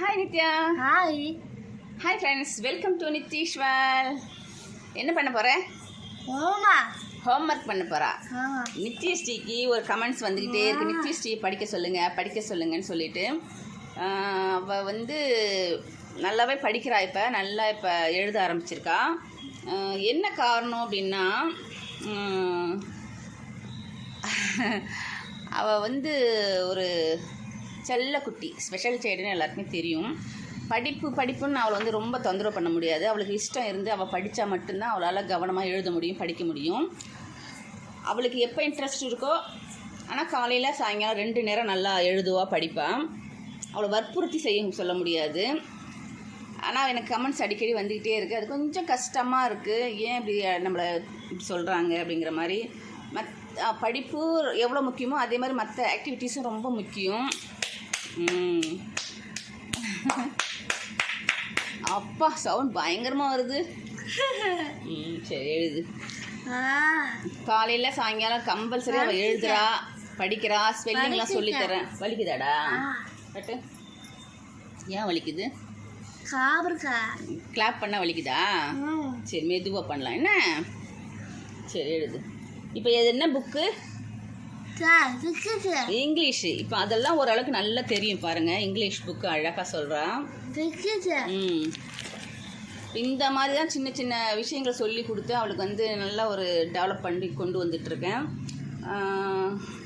Hi Nithya hi hi friends welcome to Nitheeswar என்ன பண்ண போற? ஓமா ஹோம்ஒர்க் பண்ண ஆ. நித்யஸ்ரீக்கு ஒரு கமெண்ட்ஸ் வந்துக்கிட்டே இருக்கு. நித்யஸ்ரீ படிக்க சொல்லுங்க படிக்க சொல்லுங்கன்னு சொல்லிட்டு. ஆஹ் அவ வந்து நல்லாவே படிக்கிறா இப்போ. நல்லா இப்போ எழுத ஆரம்பிச்சிருக்கா. என்ன காரணம் அப்படின்னா உம், அவ வந்து ஒரு செல்லக்குட்டி ஸ்பெஷல் சைடுன்னு எல்லாருக்குமே தெரியும். படிப்பு படிப்புன்னு அவளை வந்து ரொம்ப தொந்தரவு பண்ண முடியாது. அவளுக்கு இஷ்டம் இருந்து அவள் படித்தா மட்டும்தான் அவளால் கவனமாக எழுத முடியும் படிக்க முடியும். அவளுக்கு எப்போ இன்ட்ரெஸ்ட் இருக்கோ ஆனால் காலையில் சாயங்காலம் ரெண்டு நேரம் நல்லா எழுதுவா படிப்பாள் அவளை வற்புறுத்தி செய்ய சொல்ல முடியாது. ஆனால் எனக்கு கமெண்ட்ஸ் அடிக்கடி வந்துக்கிட்டே இருக்குது அது கொஞ்சம் கஷ்டமாக இருக்குது ஏன் இப்படி நம்மளை இப்படி சொல்கிறாங்க அப்படிங்கிற மாதிரி. மத் படிப்பு எவ்வளோ முக்கியமோ அதே மாதிரி மற்ற ஆக்டிவிட்டீஸும் ரொம்ப முக்கியம். அப்பா சவுண்ட் பயங்கரமாக வருது. ம் சரி எழுது. காலையில் சாயங்காலம் கம்பல்சரி அவள் எழுதுறா படிக்கிறா ஸ்பெல்லிங்லாம் சொல்லித்தரேன் வலிக்குதாடா? கட்டு ஏன் வலிக்குது? கிளாப் பண்ணால் வலிக்குதா? சரி மெதுவாக பண்ணலாம். என்ன? சரி எழுது. இப்போ இது என்ன புக்கு இங்கிலீஷு. இப்போ அதெல்லாம் ஓரளவுக்கு நல்லா தெரியும் பாருங்கள் இங்கிலீஷ் புக்கு அழகாக சொல்கிறா பிஸ்கட்டு ம். இந்த மாதிரி தான் சின்ன சின்ன விஷயங்கள் சொல்லி கொடுத்து அவளுக்கு வந்து நல்லா ஒரு டெவலப் பண்ணி கொண்டு வந்துட்டுருக்கேன்.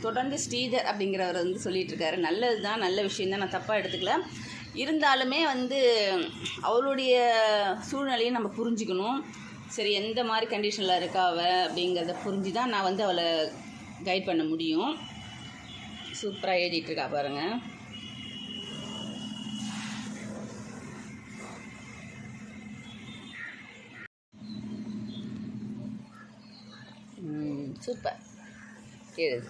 தொடர்ந்து ஸ்ரீதர் அப்படிங்கிறவர் வந்து சொல்லிட்டு இருக்காரு நல்லது தான் நல்ல விஷயம் தான். நான் தப்பாக எடுத்துக்கல. இருந்தாலுமே வந்து அவளுடைய சூழ்நிலையை நம்ம புரிஞ்சுக்கணும். சரி எந்த மாதிரி கண்டிஷனில் இருக்கா அவள் அப்படிங்கிறத புரிஞ்சு தான் நான் வந்து அவளை கைட் பண்ண முடியும். சூப்பராக எழுதிட்டு இருக்கா பாருங்கள் சூப்பர் எழுது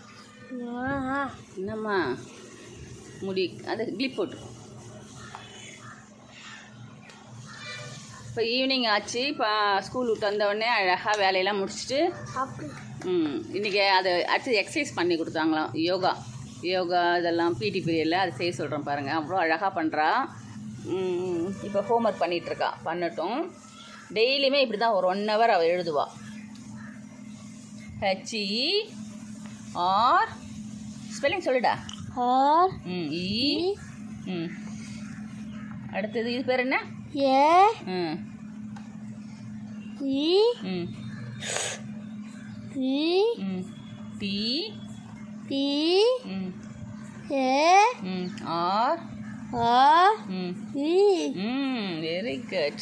என்னம்மா? முடி அது கிளிப் போட்டு. இப்போ ஈவினிங் ஆச்சு. இப்போ ஸ்கூல் விட்டு வந்த உடனே அழகாக வேலையெல்லாம் முடிச்சுட்டு இன்றைக்கி அதை அடுத்து எக்ஸசைஸ் பண்ணி கொடுத்தாங்களாம். யோகா. யோகா இதெல்லாம் பிடி பீரியடில் அதை செய்ய சொல்கிறேன் பாருங்கள் அவ்வளோ அழகாக பண்ணுறா இப்போ ஹோம்ஒர்க் பண்ணிகிட்ருக்கா பண்ணட்டும். டெய்லியுமே இப்படி தான் ஒரு ஒன் ஹவர் அவள் எழுதுவா. ஹெச்இ ஆர் ஸ்பெல்லிங் சொல்லுடா. ஆர் ம். இ ம். அடுத்தது இது பேர் என்ன? A M. இ ம். பி ம் A R R E very good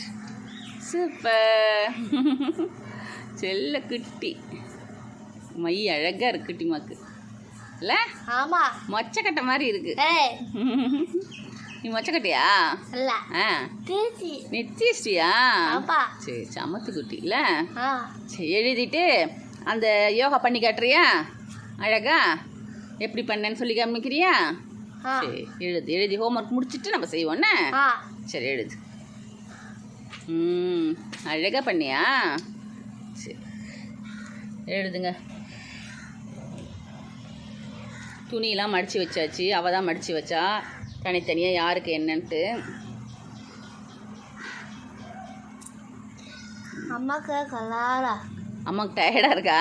super செல்ல குட்டி. மை அழகாக இருக்கு குட்டிமாக்கு. இல்லை ஆமா. மொச்சக்கட்டை மாதிரி இருக்கு. நீ மொச்சக்கட்டையா? இல்ல. ஆ. நித்தியஸ்ரீயா? சரி சமத்து குட்டி இல்லை? சரி எழுதிட்டு அந்த யோகா பண்ணி காட்டுறியா? அழகா? எப்படி பண்ணேன்னு சொல்லி காமிக்கிறியா? சரி எழுது. எழுதி ஹோம்ஒர்க் முடிச்சிட்டு நம்ம செய்வோண்ணே சரி எழுது. ம் அழகாக பண்ணியா? சரி. எழுதுங்க. துணியெல்லாம் மடித்து வச்சாச்சு. அவள் தான் மடித்து வச்சா. தனித்தனியாக யாருக்கு என்னன்ட்டு. அம்மாக்கு கலாரா? அம்மாவுக்கு டயர்டாக இருக்கா?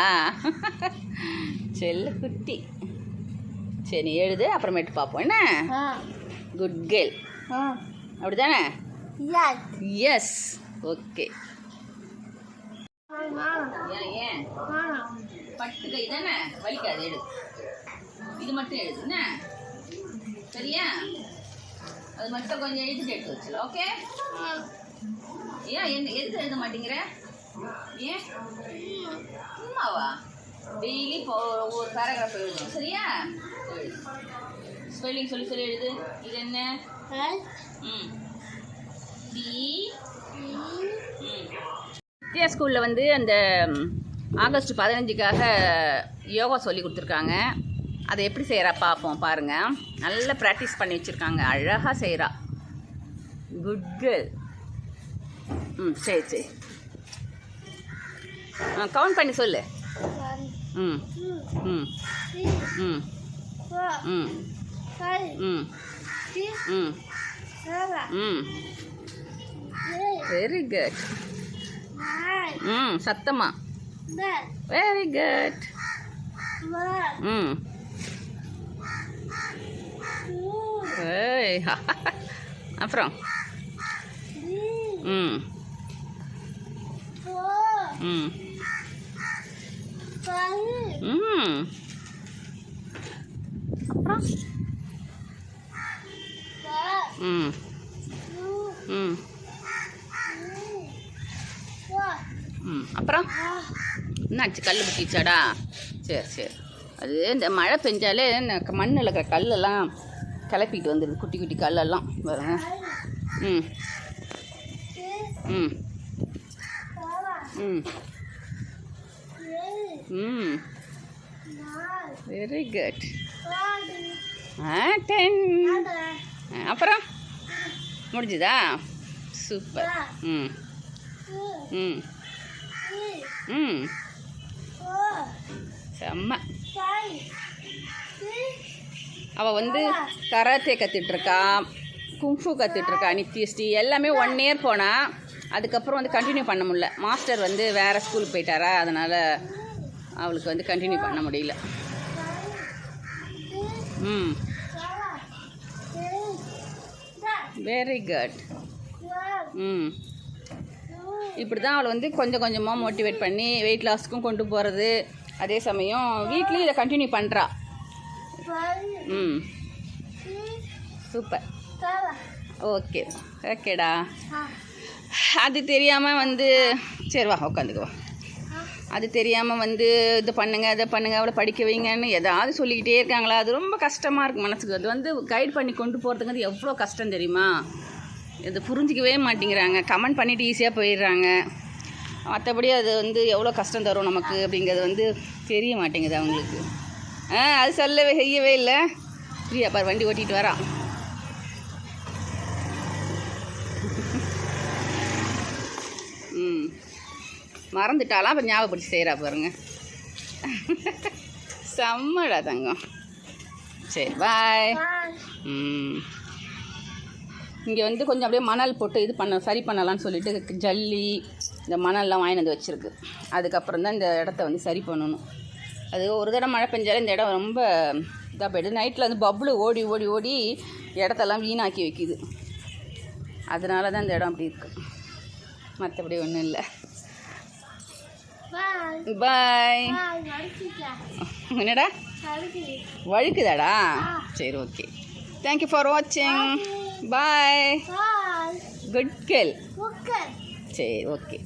செல்ல குட்டி. சரி எழுது அப்புறமேட்டு பார்ப்போம் என்ன? குட் கேர்ள் அப்படி தானே எஸ் ஓகே ஏன் பட்டு கை தானே வலிக்காது எழுது. இது மட்டும் எழுது என்ன? சரியா? அது மட்டும் கொஞ்சம் எழுதிட்டு எடுத்து வச்சிடல ஓகே ஏன் என்ன எதுக்கு எழுத மாட்டேங்கிற? ஏன் சும்மாவா டெய்லி இப்போ ஒவ்வொரு பேராகிராஃப் எழுதணும் சரியா? ஸ்பெல்லிங் சொல்லி சொல்லி எழுது. இது என்ன? ம். வித்யா ஸ்கூலில் வந்து அந்த ஆகஸ்ட் பதினஞ்சுக்காக யோகா சொல்லி கொடுத்துருக்காங்க. அதை எப்படி செய்கிறா பார்ப்போம் பாருங்கள் நல்லா ப்ராக்டிஸ் பண்ணி வச்சுருக்காங்க. அழகாக செய்கிறா குட் கேர்ள் ம் சரி சரி. கவுண்ட் பண்ணி சொல்லு ம் ம் ம் ம் ம். Very good. ம் சத்தமா. Very good. ம் அப்புறம். ம். ம். ம் அப்புறம். ம். ம். ம் அப்புறம். என்னாச்சு கல் குத்திச்சாடா சரி சரி அது இந்த மழை பெஞ்சாலே மண்ணுல இருக்கிற கல்லெல்லாம் கிளப்பிட்டு வந்துடுது குட்டி குட்டி கல்லெல்லாம் Five. ம். ம். ம். ம் வெரி குட் ஆ டென் அப்புறம்? முடிஞ்சுதா? சூப்பர் ம் ம் ம் செம்ம. அவள் வந்து கராத்தே கற்றுட்ருக்கா குங்ஃபு கற்றுட்ருக்கா நித்யஸ்ரீ எல்லாமே ஒன் இயர் போனால் அதுக்கப்புறம் வந்து கண்டினியூ பண்ண முடில மாஸ்டர் வந்து வேறு ஸ்கூலுக்கு போயிட்டாரா அதனால் அவளுக்கு வந்து கண்டினியூ பண்ண முடியல. ம். Very good. ம். இப்படி தான் அவளை வந்து கொஞ்சம் கொஞ்சமாக மோட்டிவேட் பண்ணி வெயிட் லாஸ்க்கும் கொண்டு போகிறது அதே சமயம் வீட்லேயும் இதை கண்டினியூ பண்ணுறா. ம். சூப்பர். ஓகே ஓகேடா. அது தெரியாமல் வந்து சரி வா உட்காந்துக்கு வா அது தெரியாமல் வந்து இது பண்ணுங்க அதை பண்ணுங்க அவளை படிக்க வைங்கன்னு ஏதாவது சொல்லிக்கிட்டே இருக்காங்களா? அது ரொம்ப கஷ்டமாக இருக்குது மனசுக்கு. அது வந்து கைட் பண்ணி கொண்டு போகிறதுங்கிறது எவ்வளோ கஷ்டம் தெரியுமா? இது புரிஞ்சிக்கவே மாட்டேங்கிறாங்க. கமெண்ட் பண்ணிவிட்டு ஈஸியாக போயிடுறாங்க. மற்றபடி அது வந்து எவ்வளோ கஷ்டம் தரும் நமக்கு அப்படிங்கிறது வந்து தெரிய மாட்டேங்குது அவங்களுக்கு. ஆ அது சொல்லவே செய்யவே இல்லை. ஃப்ரீயா பார் வண்டி ஓட்டிகிட்டு வரான் மறந்துட்டாலாம் அப்போ ஞாபகப்படுத்தி செய்கிறா பாருங்க. செம்மடா தங்கம். சரி பாய் ம். இங்கே வந்து கொஞ்சம் அப்படியே மணல் போட்டு இது பண்ண சரி பண்ணலாம்னு சொல்லிட்டு ஜல்லி இந்த மணல்லாம் வாங்கிட்டு வந்து வச்சுருக்கு. அதுக்கப்புறம் தான் இந்த இடத்த வந்து சரி பண்ணணும். அது ஒரு தடவை மழை பெஞ்சாலே இந்த இடம் ரொம்ப இதாக போய்டுது. நைட்டில் வந்து பப்ளு ஓடி ஓடி ஓடி இடத்தெல்லாம் வீணாக்கி வைக்கிது. அதனால தான் இந்த இடம் அப்படி இருக்குது மற்றபடி ஒன்றும் இல்லை. பாய். என்னடா. வழுக்குதாடா? சரி ஓகே தேங்க்யூ ஃபார் வாட்சிங் பாய். குட் கேள். சரி ஓகே